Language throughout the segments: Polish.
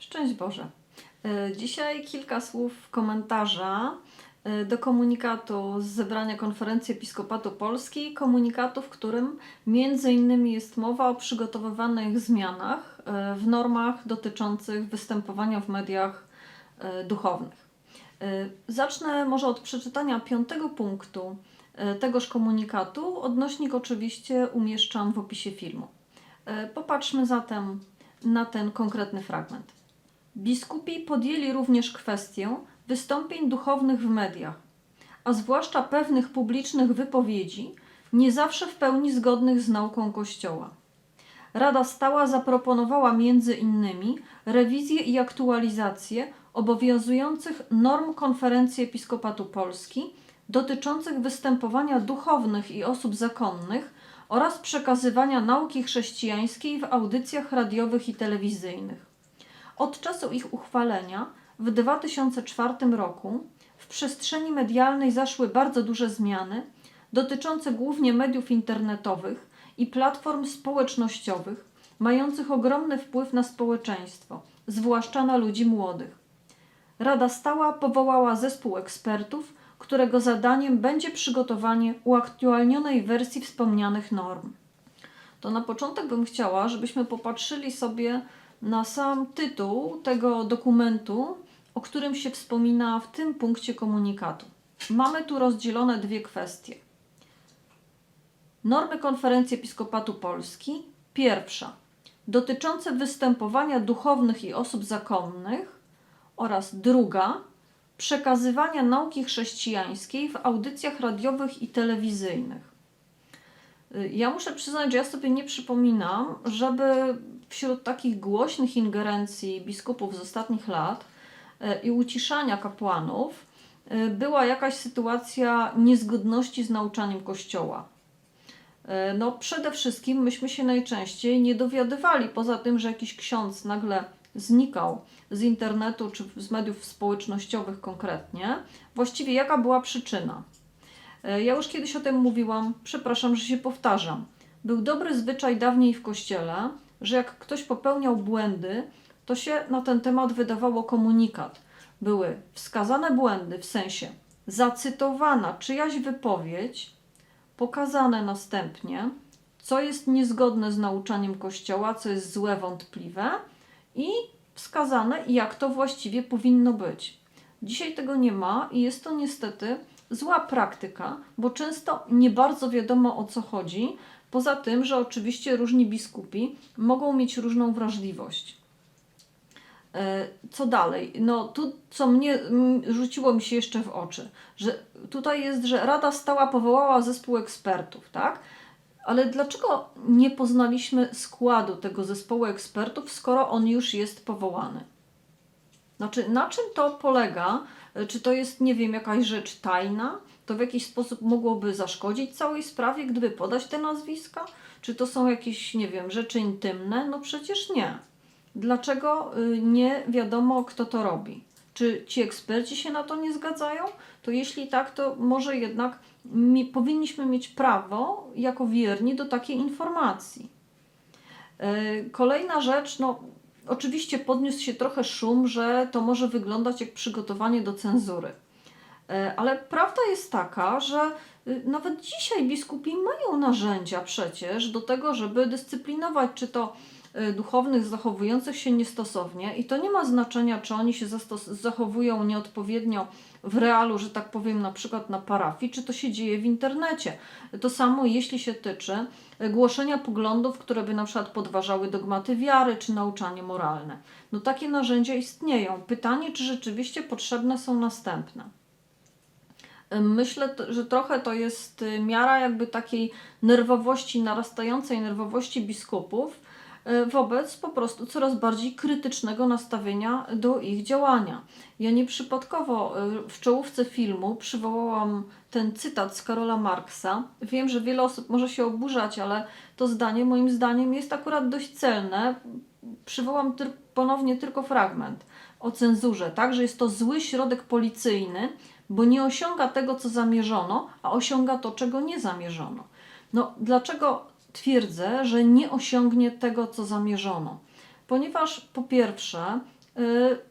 Szczęść Boże. E, Dzisiaj kilka słów komentarza e, do komunikatu z zebrania Konferencji Episkopatu Polski, komunikatu, w którym między innymi jest mowa o przygotowywanych zmianach e, w normach dotyczących występowania w mediach duchownych. Zacznę może od przeczytania piątego punktu tegoż komunikatu. Odnośnik oczywiście umieszczam w opisie filmu. Popatrzmy zatem na ten konkretny fragment. Biskupi podjęli również kwestię wystąpień duchownych w mediach, a zwłaszcza pewnych publicznych wypowiedzi, nie zawsze w pełni zgodnych z nauką Kościoła. Rada Stała zaproponowała między innymi rewizję i aktualizację obowiązujących norm Konferencji Episkopatu Polski dotyczących występowania duchownych i osób zakonnych oraz przekazywania nauki chrześcijańskiej w audycjach radiowych i telewizyjnych. Od czasu ich uchwalenia w 2004 roku w przestrzeni medialnej zaszły bardzo duże zmiany dotyczące głównie mediów internetowych i platform społecznościowych, mających ogromny wpływ na społeczeństwo, zwłaszcza na ludzi młodych. Rada Stała powołała zespół ekspertów, którego zadaniem będzie przygotowanie uaktualnionej wersji wspomnianych norm. To na początek bym chciała, żebyśmy popatrzyli sobie na sam tytuł tego dokumentu, o którym się wspomina w tym punkcie komunikatu. Mamy tu rozdzielone dwie kwestie. Normy Konferencji Episkopatu Polski. Pierwsza dotyczące występowania duchownych i osób zakonnych oraz druga przekazywania nauki chrześcijańskiej w audycjach radiowych i telewizyjnych. Y, Ja muszę przyznać, że ja sobie nie przypominam, żeby wśród takich głośnych ingerencji biskupów z ostatnich lat y, i uciszania kapłanów y, była jakaś sytuacja niezgodności z nauczaniem Kościoła. Y, No, przede wszystkim myśmy się najczęściej nie dowiadywali, poza tym, że jakiś ksiądz nagle znikał z internetu czy z mediów społecznościowych konkretnie, właściwie jaka była przyczyna. E, Ja już kiedyś o tym mówiłam, przepraszam, że się powtarzam. Był dobry zwyczaj dawniej w kościele, że jak ktoś popełniał błędy, to się na ten temat wydawało komunikat. Były wskazane błędy, w sensie zacytowana czyjaś wypowiedź, pokazane następnie, co jest niezgodne z nauczaniem Kościoła, co jest złe, wątpliwe i wskazane, jak to właściwie powinno być. Dzisiaj tego nie ma i jest to niestety zła praktyka, bo często nie bardzo wiadomo o co chodzi, poza tym, że oczywiście różni biskupi mogą mieć różną wrażliwość. E, Co dalej? No tu, co mnie rzuciło mi się jeszcze w oczy, że tutaj jest, że Rada Stała powołała zespół ekspertów, tak? Ale dlaczego nie poznaliśmy składu tego zespołu ekspertów, skoro on już jest powołany? Znaczy, na czym to polega? E, Czy to jest, nie wiem, jakaś rzecz tajna? To w jakiś sposób mogłoby zaszkodzić całej sprawie, gdyby podać te nazwiska? Czy to są jakieś, nie wiem, rzeczy intymne? No przecież nie. Dlaczego y, nie wiadomo, kto to robi? Czy ci eksperci się na to nie zgadzają? To jeśli tak, to może jednak mi, powinniśmy mieć prawo, jako wierni, do takiej informacji. E, Kolejna rzecz, no oczywiście podniósł się trochę szum, że to może wyglądać jak przygotowanie do cenzury. E, Ale prawda jest taka, że y, nawet dzisiaj biskupi mają narzędzia przecież do tego, żeby dyscyplinować czy to duchownych zachowujących się niestosownie i to nie ma znaczenia, czy oni się zachowują nieodpowiednio w realu, że tak powiem, na przykład na parafii, czy to się dzieje w internecie. To samo jeśli się tyczy y, głoszenia poglądów, które by na przykład podważały dogmaty wiary czy nauczanie moralne. No takie narzędzia istnieją. Pytanie, czy rzeczywiście potrzebne są następne. Myślę, t- że trochę to jest y, miara jakby takiej nerwowości, narastającej nerwowości biskupów y, wobec po prostu coraz bardziej krytycznego nastawienia do ich działania. Ja nieprzypadkowo y, w czołówce filmu przywołałam ten cytat z Karola Marksa. Wiem, że wiele osób może się oburzać, ale to zdanie moim zdaniem jest akurat dość celne. Przywołam ponownie tylko fragment o cenzurze, tak, że jest to zły środek policyjny, bo nie osiąga tego, co zamierzono, a osiąga to, czego nie zamierzono. No, dlaczego twierdzę, że nie osiągnie tego, co zamierzono? Ponieważ po pierwsze,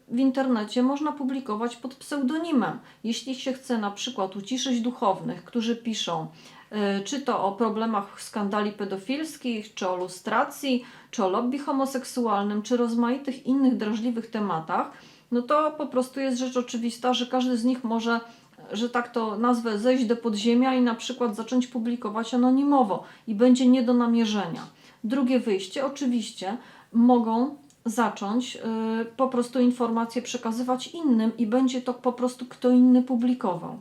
w internecie można publikować pod pseudonimem. Jeśli się chce na przykład uciszyć duchownych, którzy piszą y, czy to o problemach skandali pedofilskich, czy o lustracji, czy o lobby homoseksualnym, czy rozmaitych innych drażliwych tematach, no to po prostu jest rzecz oczywista, że każdy z nich może, że tak to nazwę, zejść do podziemia i na przykład zacząć publikować anonimowo i będzie nie do namierzenia. Drugie wyjście, oczywiście, mogą zacząć y, po prostu informacje przekazywać innym i będzie to po prostu kto inny publikował.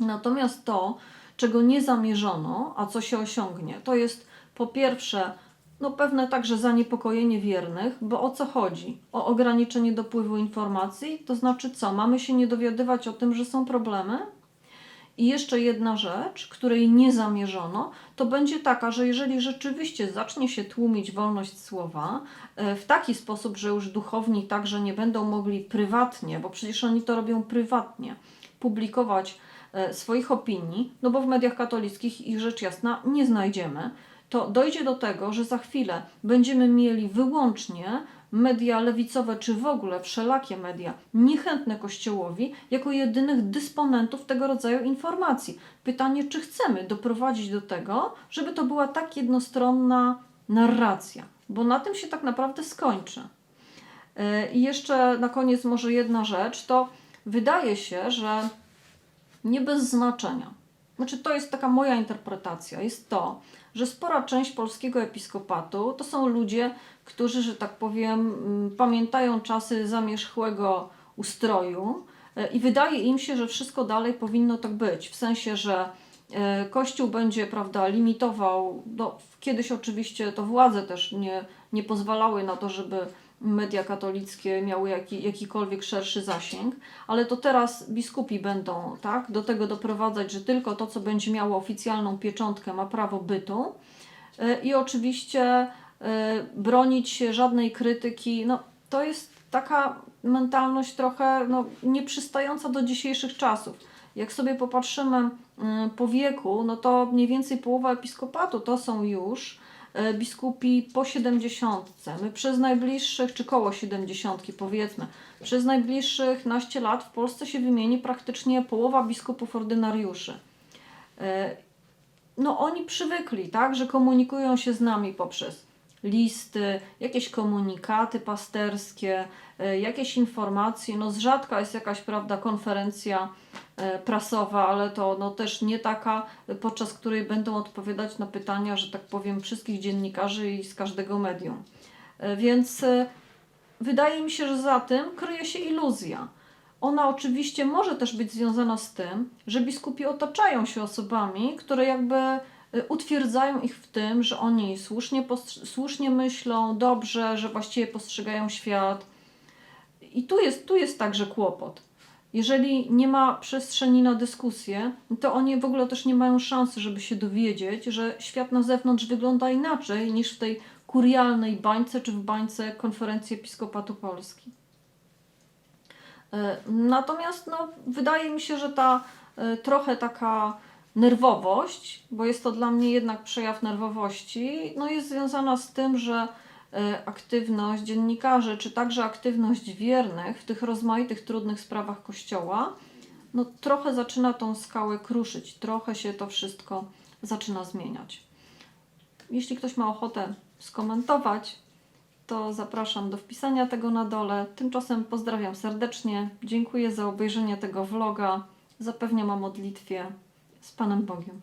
Natomiast to, czego nie zamierzono, a co się osiągnie, to jest po pierwsze no pewne także zaniepokojenie wiernych, bo o co chodzi? O ograniczenie dopływu informacji? To znaczy co? Mamy się nie dowiadywać o tym, że są problemy? I jeszcze jedna rzecz, której nie zamierzono, to będzie taka, że jeżeli rzeczywiście zacznie się tłumić wolność słowa e, w taki sposób, że już duchowni także nie będą mogli prywatnie, bo przecież oni to robią prywatnie, publikować e, swoich opinii, no bo w mediach katolickich ich rzecz jasna nie znajdziemy, to dojdzie do tego, że za chwilę będziemy mieli wyłącznie media lewicowe, czy w ogóle wszelakie media niechętne Kościołowi, jako jedynych dysponentów tego rodzaju informacji. Pytanie, czy chcemy doprowadzić do tego, żeby to była tak jednostronna narracja, bo na tym się tak naprawdę skończy. Yy, I jeszcze na koniec może jedna rzecz, to wydaje się, że nie bez znaczenia. Znaczy, to jest taka moja interpretacja, jest to, że spora część polskiego episkopatu to są ludzie, którzy, że tak powiem, mm, pamiętają czasy zamierzchłego ustroju e, i wydaje im się, że wszystko dalej powinno tak być. W sensie, że e, Kościół będzie prawda, limitował, no, kiedyś oczywiście to władze też nie, nie pozwalały na to, żeby media katolickie miały jaki, jakikolwiek szerszy zasięg, ale to teraz biskupi będą tak, do tego doprowadzać, że tylko to, co będzie miało oficjalną pieczątkę, ma prawo bytu E, i oczywiście e, bronić się żadnej krytyki. No, to jest taka mentalność trochę no, nieprzystająca do dzisiejszych czasów. Jak sobie popatrzymy mm, po wieku, no to mniej więcej połowa episkopatu to są już biskupi po 70. My przez najbliższych, czy koło 70 powiedzmy, przez najbliższych naście lat w Polsce się wymieni praktycznie połowa biskupów ordynariuszy. E, No oni przywykli, tak, że komunikują się z nami poprzez listy, jakieś komunikaty pasterskie, e, jakieś informacje. No z rzadka jest jakaś, prawda, konferencja e, prasowa, ale to no, też nie taka, e, podczas której będą odpowiadać na pytania, że tak powiem, wszystkich dziennikarzy i z każdego medium. E, Więc e, wydaje mi się, że za tym kryje się iluzja. Ona oczywiście może też być związana z tym, że biskupi otaczają się osobami, które jakby utwierdzają ich w tym, że oni słusznie, słusznie myślą, dobrze, że właściwie postrzegają świat. I tu jest, tu jest także kłopot. Jeżeli nie ma przestrzeni na dyskusję, to oni w ogóle też nie mają szansy, żeby się dowiedzieć, że świat na zewnątrz wygląda inaczej niż w tej kurialnej bańce czy w bańce konferencji Episkopatu Polski. E, Natomiast no, wydaje mi się, że ta e, trochę taka nerwowość, bo jest to dla mnie jednak przejaw nerwowości, no jest związana z tym, że aktywność dziennikarzy, czy także aktywność wiernych w tych rozmaitych trudnych sprawach Kościoła, no trochę zaczyna tą skałę kruszyć, trochę się to wszystko zaczyna zmieniać. Jeśli ktoś ma ochotę skomentować, to zapraszam do wpisania tego na dole. Tymczasem pozdrawiam serdecznie. Dziękuję za obejrzenie tego vloga. Zapewniam o modlitwie z Panem Bogiem.